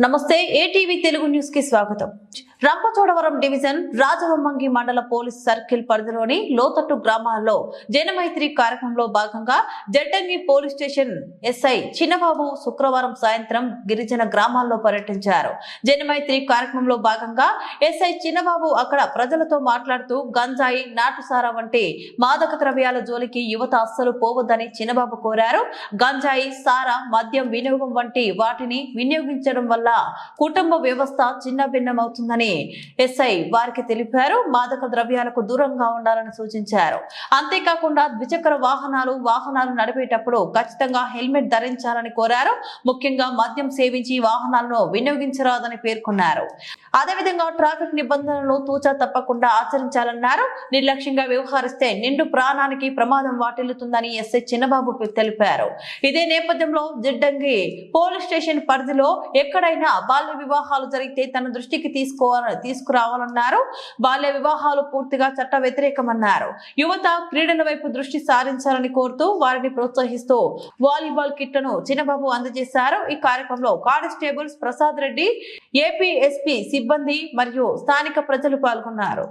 నమస్తే ఏటీవీ తెలుగు న్యూస్కి స్వాగతం. రంపచోడవరం డివిజన్ రాజవమ్మంగి మండల పోలీస్ సర్కిల్ పరిధిలోని లోతట్టు గ్రామాల్లో జనమైత్రి కార్యక్రమంలో భాగంగా Jaddangi police station SI Chinnababu శుక్రవారం సాయంత్రం గిరిజన గ్రామాల్లో పర్యటించారు. జనమైత్రి కార్యక్రమంలో భాగంగా ఎస్ఐ చిన్నబాబు అక్కడ ప్రజలతో మాట్లాడుతూ గంజాయి నాటుసారా వంటి మాదక ద్రవ్యాల జోలికి యువత అస్సలు పోవద్దని చిన్నబాబు కోరారు. గంజాయి సారా మద్యం వినియోగం వంటి వాటిని వినియోగించడం వల్ల కుటుంబ వ్యవస్థ చిన్న ఎస్ఐ వారికి తెలిపారు. మాదక ద్రవ్యాలకు దూరంగా ఉండాలని సూచించారు. అంతేకాకుండా ద్విచక్ర వాహనాలు వాహనాలు నడిపేటప్పుడు ఖచ్చితంగా హెల్మెట్ ధరించాలని కోరారు. ముఖ్యంగా మద్యం సేవించి వాహనాలను వినియోగించరాదని పేర్కొన్నారు. అదేవిధంగా ట్రాఫిక్ నిబంధనలను తూచా తప్పకుండా ఆచరించాలన్నారు. నిర్లక్ష్యంగా వ్యవహరిస్తే నిండు ప్రాణానికి ప్రమాదం వాటిల్లుతుందని ఎస్ఐ చిన్నబాబు తెలిపారు. ఇదే నేపథ్యంలో జిడ్డంగి పోలీస్ స్టేషన్ పరిధిలో ఎక్కడైనా బాల్య వివాహాలు జరిగితే తన దృష్టికి తీసుకోవాలి తీసుకురావాలన్నారు. బాల్య వివాహాలు పూర్తిగా చట్ట వ్యతిరేకమన్నారు. యువత క్రీడల వైపు దృష్టి సారించాలని కోరుతూ వారిని ప్రోత్సహిస్తూ వాలీబాల్ కిట్లను చిన్నబాబు అందజేశారు. ఈ కార్యక్రమంలో కానిస్టేబుల్స్ ప్రసాద్ రెడ్డి ఏపీఎస్పీ సిబ్బంది మరియు స్థానిక ప్రజలు పాల్గొన్నారు.